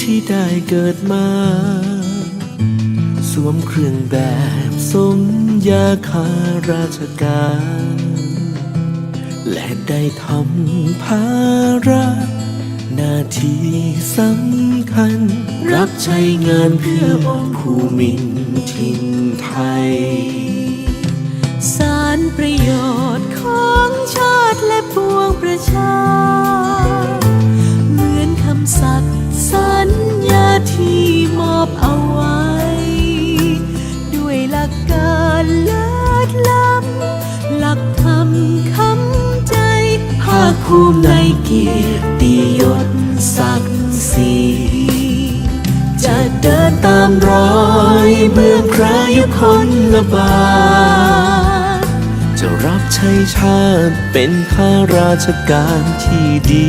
ที่ได้เกิดมา สวมเครื่องแบบสมยาคาราชการ และได้ทำภาระหน้าที่สำคัญ รับใช้งานเพื่อองภูมินทินไทย สารประโยชน์ของชาติและปวงประชา เหมือนคำสัตย์ สัญญาที่มอบเอาไว้ ด้วยหลักการเลิศล้ำหลักธรรมคำใจ ภาคภูมิในเกียรติยศศักดิ์ศรีจะเดินตามรอยเบื้องพระยุคลบาทจะรับใช้ชาติเป็นข้าราชการที่ดี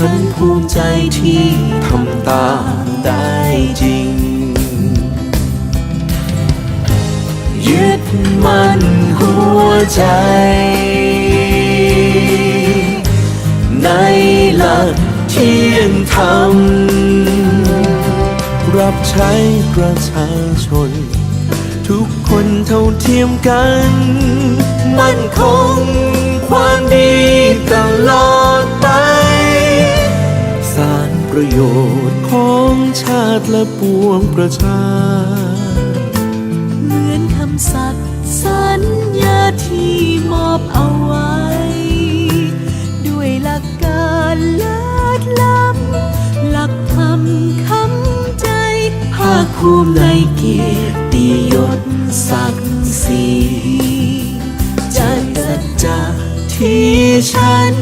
ฉันภูมิใจที่ทำตามได้จริง ยึดมั่นหัวใจ ในหลักเที่ยงธรรม รับใช้ประชาชน ทุกคนเท่าเทียมกัน มั่นคงความดีตลอด ประโยชน์ของชาติและปวงประชา เหมือนคำสัตย์สัญญาที่มอบเอาไว้ ด้วยหลักการเลิศล้ำหลักธรรมคำใจภาคภูมิในเกียรติยศศักดิ์ศรีจะสัจจะที่ฉัน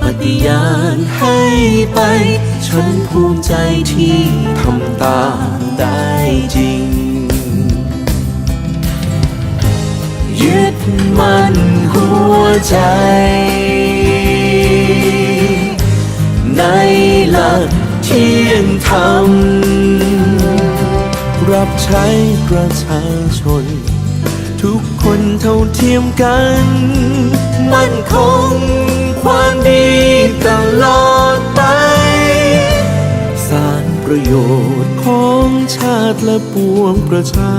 ปฏิญาณให้ไป ฉันภูมิใจที่ทำตามได้จริง ยึดมั่นหัวใจ ในหลักเที่ยงธรรม รับใช้ประชาชน ทุกคนเท่าเทียมกัน มั่นคงความดีตลอดไป ประโยชน์ของชาติและปวงประชา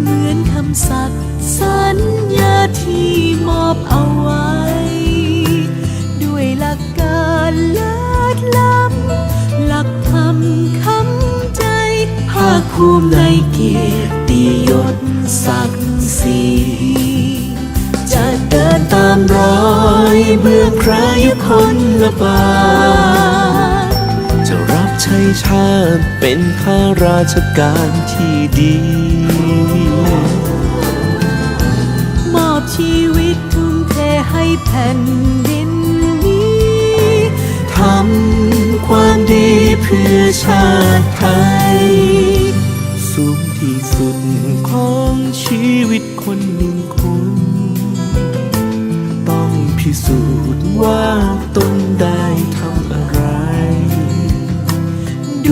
เหมือนคำสัตย์สัญญาที่มอบเอาไว้ ด้วยหลักการเลิศล้ำหลักธรรมคำใจภาคภูมิในเกียรติยศศักดิ์ศรีจะเดินตามรอยเบื้องพระยุคลบา จะรับใช้ชาติเป็นข้าราชการที่ดี มอบชีวิตทุ่มเทให้แผ่นดินนี้ทำความดีเพื่อชาติไทย สูงที่สุดของชีวิตคนหนึ่งคนต้องพิสูจน์ว่าตนได้ท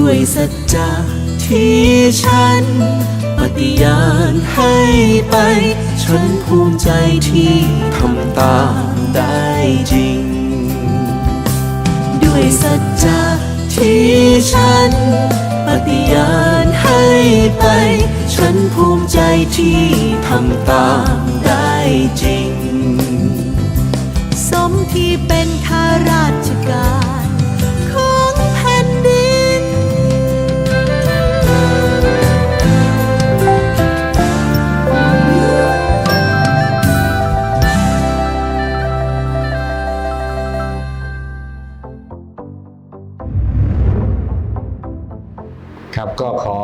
ด้วยสัจจะที่ฉัน ปฏิญาณให้ไป ฉันภูมิใจที่ทำตามได้จริง ด้วยสัจจะที่ฉัน ปฏิญาณให้ไป ฉันภูมิใจที่ทำตามได้จริง สมที่เป็นข้าราชการ ขอ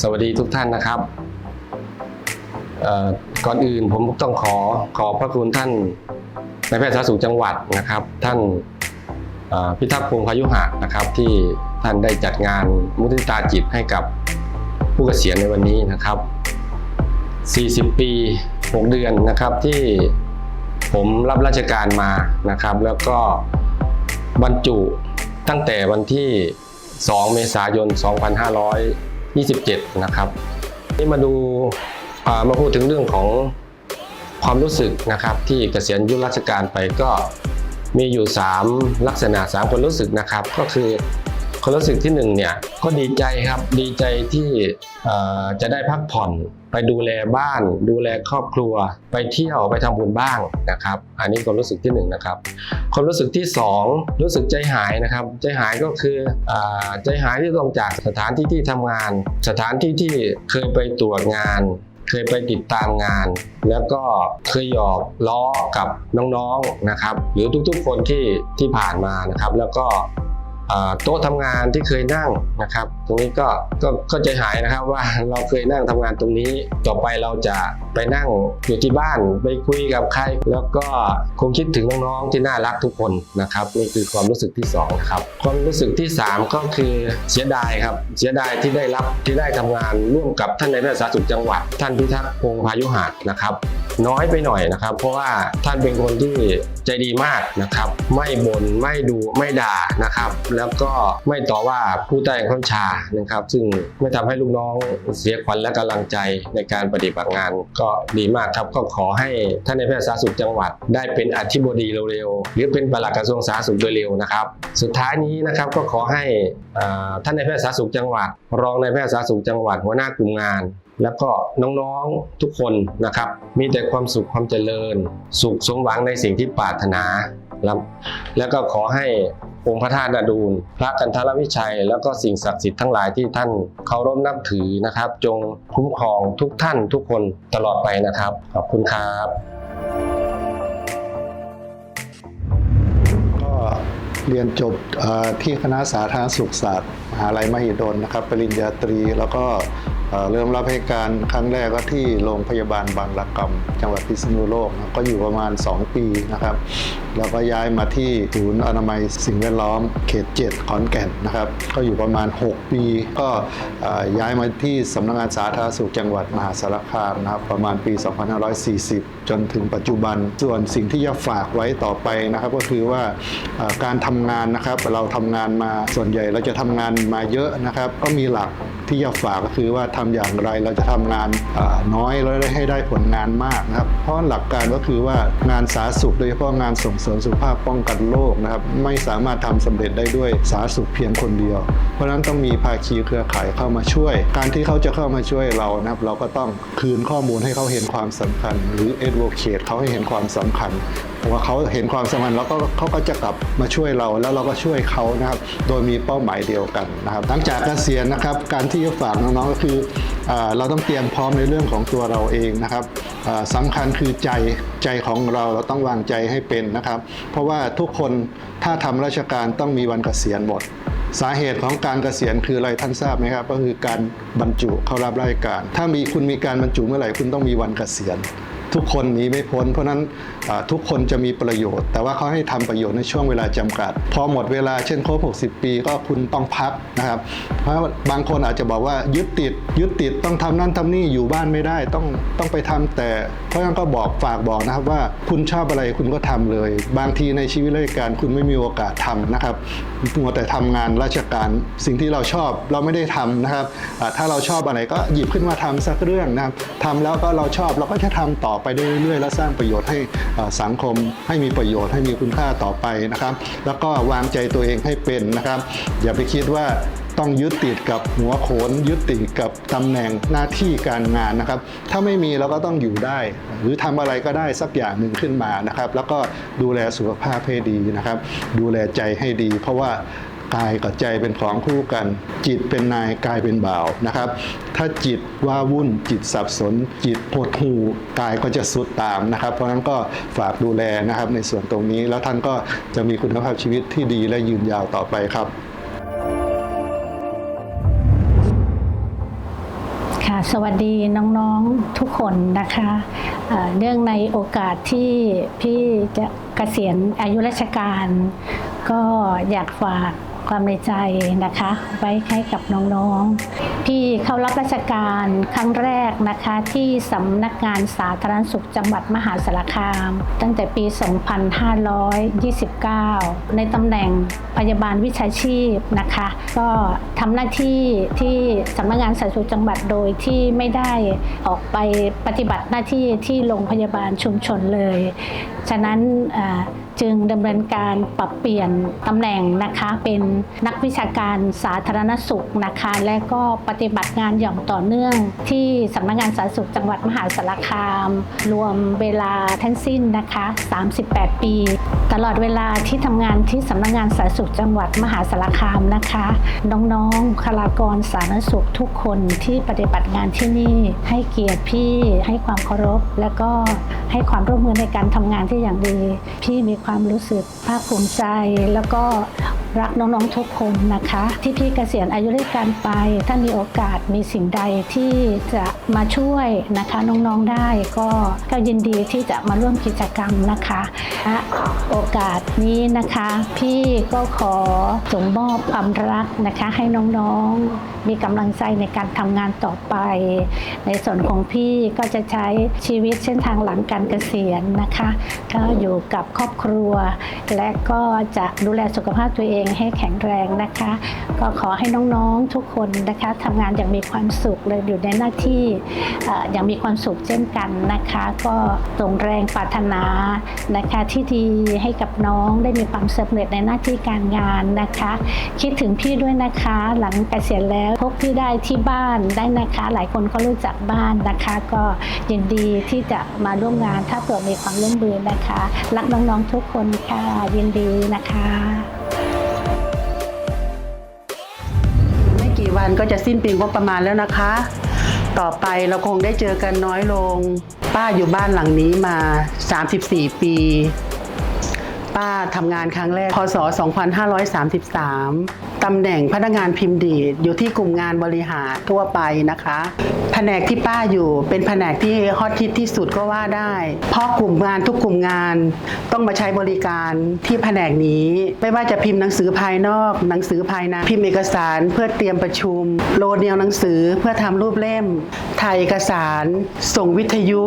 สวัสดีทุกท่านนะครับ ก่อนอื่นผมต้องขอขอบพระคุณท่านนายแพทย์สาธารณสุขจังหวัดนะครับ ท่านพิทักษ์พงษ์พายุหะนะครับ ที่ท่านได้จัดงานมุทิตาจิตให้กับผู้เกษียณในวันนี้นะครับ 40 ปี 6 เดือนนะครับที่ผมรับราชการมานะครับ แล้วก็บรรจุตั้งแต่วันที่ 2 เมษายน 2527 นะครับ นี่มาดูามาพูดถึงเรื่องของความรู้สึกนะครับ ที่เกษียณยุราชการไปก็มีอยู่ 3 ลักษณะ 3 คนรู้สึกนะครับ ก็คือ ความรู้สึกที่1เนี่ยก็ดีใจครับดีใจที่จะได้พักผ่อนไปดูแลบ้าน ดูแลครอบครัว ไปเที่ยวไปทำบุญบ้างนะครับ อันนี้ความรู้สึกที่หนึ่งนะครับความรู้สึกที่สองรู้สึกใจหายนะครับ ใจหายก็คืออใจหายที่ต้องจากสถานที่ที่ทำงาน สถานที่ที่เคยไปตรวจงาน เคยไปติดตามงาน แล้วก็เคยหยอกล้อกับน้องๆนะครับ หรือทุกๆคนที่ที่ผ่านมานะครับ แล้วก็ โต๊ะทำงานที่เคยนั่งนะครับ ตรงนี้ก็ก็ก็ใจหายนะครับว่าเราเคยนั่งทำงานตรงนี้ ต่อไปเราจะไปนั่งอยู่ที่บ้านไปคุยกับใคร แล้วก็คงคิดถึงน้องๆที่น่ารักทุกคนนะครับนี่คือความรู้สึกที่สองนะครับความรู้สึกที่สามก็คือเสียดายครับเสียดายที่ได้รับที่ได้ทำงานร่วมกับท่านในแพทย์สาธารณสุขจังหวัด ท่านพิทักษ์พงพายุหะนะครับ น้อยไปหน่อยนะครับ เพราะว่าท่านเป็นคนที่ใจดีมากนะครับ ไม่บน่นไม่ดูไม่ด่านะครับ แล้วก็ไม่ต่อว่าผู้ใต้บังคับชานะครับ ซึ่งไม่ทำให้ลูกน้องเสียขวัญและกำลังใจในการปฏิบัติงาน ก็ดีมากครับก็ขอให้ท่านในแพทย์สาธารณสุขจังหวัด ได้เป็นอธิบดีเร็วๆหรือเป็นปลัดกระทรวงสาธารณสุขโดยเร็วนะครับ สุดท้ายนี้นะครับก็ขอให้ท่านในแพทย์สาธารณสุขจังหวัด รองในแพทย์สาธารณสุขจังหวัดหัวหน้ากลุ่มงาน แล้วก็น้องๆทุกคนนะครับ มีแต่ความสุขความเจริญ สุขสมหวังในสิ่งที่ปรารถนาแล้วแล้วก็ขอให้องค์พระธาตุนาดูลพระกันทรวิชัย แล้วก็สิ่งศักดิ์สิทธิ์ทั้งหลายที่ท่านเคารพนับถือนะครับ จงคุ้มครองทุกท่านทุกคนตลอดไปนะครับ ขอบคุณครับก็เรียนจบที่คณะสาธารณสุขศาสตร์มหาลัยมหิดลนะครับ ปริญญาตรีแล้วก็ เริ่มรับให้การครั้งแรกก็ที่โรงพยาบาลบางระกำจังหวัดพิษณุโลก ก็อยู่ประมาณ 2 ปีนะครับแล้วก็ย้ายมาที่ศูนย์อนามัยสิ่งแวดล้อมเขต 7 ขอนแก่นนะครับ ก็อยู่ประมาณ 6 ปี ก็ย้ายมาที่สำนักงานสาธารณสุขจังหวัดมหาสารคามนะครับประมาณปี 2540 จนถึงปัจจุบัน ส่วนสิ่งที่จะฝากไว้ต่อไปนะครับก็คือว่าการทำงานนะครับเราทำงานมาส่วนใหญ่เราจะทำงานมาเยอะนะครับ ก็มีหลักที่จะฝากก็คือว่าทำอย่างไรเราจะทำงานน้อยแล้วได้ให้ได้ผลงานมากนะครับ เพราะหลักการก็คือว่างานสาธารณสุขโดยเฉพาะงานส่งเสริมสุขภาพป้องกันโรคนะครับไม่สามารถทำสำเร็จได้ด้วยสาธารณสุขเพียงคนเดียว เพราะฉะนั้นต้องมีภาคีเครือข่ายเข้ามาช่วย การที่เขาจะเข้ามาช่วยเรานะครับเราก็ต้องคืนข้อมูลให้เขาเห็นความสำคัญ หรือ advocate เขาให้เห็นความสำคัญว่าเขาเห็นความสำคัญแล้วก็เขาก็จะกลับมาช่วยเราแล้วเราก็ช่วยเขานะครับ โดยมีเป้าหมายเดียวกันนะครับหลังจากเกษียณนะครับ การที่จะฝากน้องๆก็คือเราต้องเตรียมพร้อมในเรื่องของตัวเราเองนะครับอ่าสำคัญคือใจใจของเราเราต้องวางใจให้เป็นนะครับ เพราะว่าทุกคนถ้าทำราชการต้องมีวันเกษียณหมดสาเหตุของการเกษียณคืออะไรท่านทราบไหมครับ ก็คือการบรรจุเข้ารับราชการ ถ้ามีคุณมีการบรรจุเมื่อไหร่คุณต้องมีวันเกษียณ ทุกคนหนีไม่พ้น เพราะนั้นทุกคนจะมีประโยชน์ แต่ว่าเขาให้ทำประโยชน์ในช่วงเวลาจำกัด พอหมดเวลาเช่นครบ 60 ปีก็คุณต้องพักนะครับ เพราะบางคนอาจจะบอกว่ายึดติดยึดติดต้องทำนั่นทำนี่อยู่บ้านไม่ได้ต้องต้องไปทำแต่ เพราะนั้นก็บอกฝากบอกนะครับว่าคุณชอบอะไรคุณก็ทำเลย บางทีในชีวิตราชการคุณไม่มีโอกาสทำนะครับมัวแต่ทำงานราชการสิ่งที่เราชอบเราไม่ได้ทำนะครับถ้าเราชอบอะไรก็หยิบขึ้นมาทำสักเรื่องนะครับทำแล้วก็เราชอบเราก็จะทำต่อไปได้เรื่อยๆ และสร้างประโยชน์ให้สังคมให้มีประโยชน์ให้มีคุณค่าต่อไปนะครับ แล้วก็วางใจตัวเองให้เป็นนะครับ อย่าไปคิดว่าต้องยึดติดกับหัวโขนยึดติดกับตำแหน่งหน้าที่การงานนะครับ ถ้าไม่มีเราก็ต้องอยู่ได้ หรือทำอะไรก็ได้สักอย่างหนึ่งขึ้นมานะครับ แล้วก็ดูแลสุขภาพให้ดีนะครับ ดูแลใจให้ดี เพราะว่า กายกับใจเป็นของคู่กัน จิตเป็นนายกายเป็นบ่าวนะครับ ถ้าจิตว่าวุ่นจิตสับสน จิตหดหูกายก็จะสุดตามนะครับ เพราะฉะนั้นก็ฝากดูแลนะครับในส่วนตรงนี้แล้วท่านก็จะมีคุณภาพชีวิตที่ดีและยืนยาวต่อไปครับค่ะสวัสดีน้องๆทุกคนนะคะเอ่อเนื่องในโอกาสที่พี่จะเกษียณอายุราชการ ก็อยากฝาก ความในใจนะคะ ไว้ให้กับน้องๆพี่เข้ารับราชการครั้งแรกนะคะ ที่สำนักงานสาธารณสุขจังหวัดมหาสารคาม ตั้งแต่ปี 2529 ในตำแหน่งพยาบาลวิชาชีพนะคะ ก็ทำหน้าที่ที่สำนักงานสาธารณสุขจังหวัดโดยที่ไม่ได้ออกไปปฏิบัติหน้าที่ที่โรงพยาบาลชุมชนเลย ฉะนั้นอ่า จึงดำเนินการปรับเปลี่ยนตำแหน่งนะคะ เป็นนักวิชาการสาธารณสุขนะคะ และก็ปฏิบัติงานอย่างต่อเนื่อง ที่สำนักงานสาธารณสุขจังหวัดมหาสารคาม รวมเวลาทั้งสิ้นนะคะ 38 ปี ตลอดเวลาที่ทำงานที่สำนักงานสาธารณสุขจังหวัดมหาสารคามนะคะ น้องๆคลากรสาธารณสุขทุกคนที่ปฏิบัติงานที่นี่ ให้เกียรติพี่ให้ความเคารพ และก็ให้ความร่วมมือในการทำงานที่อย่างดีพี่มีความความรู้สึกภาคภูมิใจ แล้วก็รักน้องๆทุกคนนะคะ ที่พี่เกษียณอายุราชการไป ถ้ามีโอกาสมีสิ่งใดที่จะมาช่วยนะคะน้องๆได้ก็ก็ยินดีที่จะมาร่วมกิจกรรมนะคะณโอกาสนี้นะคะ พี่ก็ขอส่งมอบความรักนะคะให้น้องๆมีกำลังใจในการทำงานต่อไป ในส่วนของพี่ก็จะใช้ชีวิตเส้นทางหลังการเกษียณนะคะ ก็อยู่กับครอบครัว และก็จะดูแลสุขภาพตัวเองให้แข็งแรงนะคะ ก็ขอให้น้องๆทุกคนนะคะทำงานอย่างมีความสุขเลยอยู่ในหน้าที่เอ่ออย่างมีความสุขเช่นกันนะคะ ก็ส่งแรงปรารถนานะคะที่ดีให้กับน้องได้มีความสำเร็จในหน้าที่การงานนะคะ คิดถึงพี่ด้วยนะคะหลังเกษียณแล้วพบพี่ได้ที่บ้านได้นะคะ หลายคนก็รู้จักบ้านนะคะ ก็ยินดีที่จะมาร่วมงานถ้าเกิดมีความร่วมมือนะคะ รักน้องๆทุกคนค่ะยินดีนะคะไม่กี่วันก็จะสิ้นปีงบประมาณแล้วนะคะ ต่อไปเราคงได้เจอกันน้อยลง ป้าอยู่บ้านหลังนี้มา 34 ปี ป้าทำงานครั้งแรก พศ 2533 ตำแหน่งพนักงานพิมพ์ดีดอยู่ที่กลุ่มงานบริหารทั่วไปนะคะ แผนกที่ป้าอยู่เป็นแผนกที่ฮอตฮิตที่สุดก็ว่าได้ เพราะกลุ่มงานทุกกลุ่มงานต้องมาใช้บริการที่แผนกนี้ ไม่ว่าจะพิมพ์หนังสือภายนอก หนังสือภายใน พิมพ์เอกสารเพื่อเตรียมประชุม โลดเนียวหนังสือเพื่อทำรูปเล่ม ถ่ายเอกสาร ส่งวิทยุ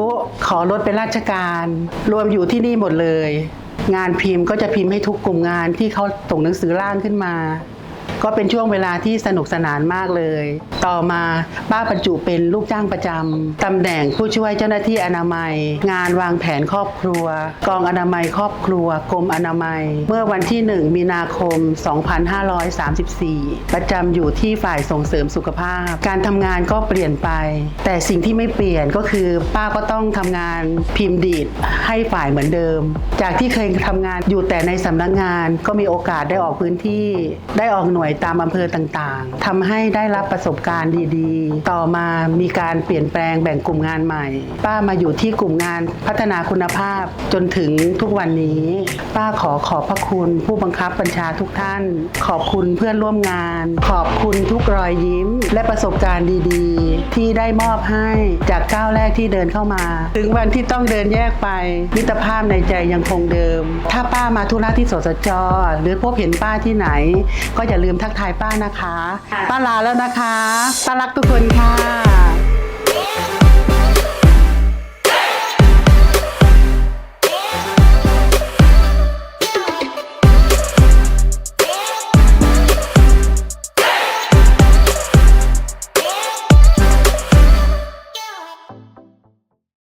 ขอรถเป็นราชการ รวมอยู่ที่นี่หมดเลย งานพิมพ์ก็จะพิมพ์ให้ทุกกลุ่มงานที่เขาส่งหนังสือร่างขึ้นมา ก็เป็นช่วงเวลาที่สนุกสนานมากเลย ต่อมาป้าบรรจุเป็นลูกจ้างประจำตำแหน่งผู้ช่วยเจ้าหน้าที่อนามัย งานวางแผนครอบครัว กองอนามัยครอบครัว กรมอนามัย เมื่อวันที่ 1 มีนาคม 2534 ประจำอยู่ที่ฝ่ายส่งเสริมสุขภาพ การทำงานก็เปลี่ยนไป แต่สิ่งที่ไม่เปลี่ยนก็คือป้าก็ต้องทำงานพิมพ์ดีดให้ฝ่ายเหมือนเดิม จากที่เคยทำงานอยู่แต่ในสำนักงานก็มีโอกาสได้ออกพื้นที่ได้ออกหน่วยตามอำเภอต่างๆทำให้ได้รับประสบการณ์ดีๆ ต่อมามีการเปลี่ยนแปลงแบ่งกลุ่มงานใหม่ ป้ามาอยู่ที่กลุ่มงานพัฒนาคุณภาพจนถึงทุกวันนี้ ป้าขอขอบพระคุณผู้บังคับบัญชาทุกท่าน ขอบคุณเพื่อนร่วมงาน ขอบคุณทุกรอยยิ้ม และประสบการณ์ดีๆ ที่ได้มอบให้จากก้าวแรกที่เดินเข้ามา ถึงวันที่ต้องเดินแยกไปมิตรภาพในใจยังคงเดิม ถ้าป้ามาธุระที่สสจหรือพบเห็นป้าที่ไหน ก็อย่าลืมทักทายป้านะคะ ป้าลาแล้วนะคะป้ารักทุกคนค่ะ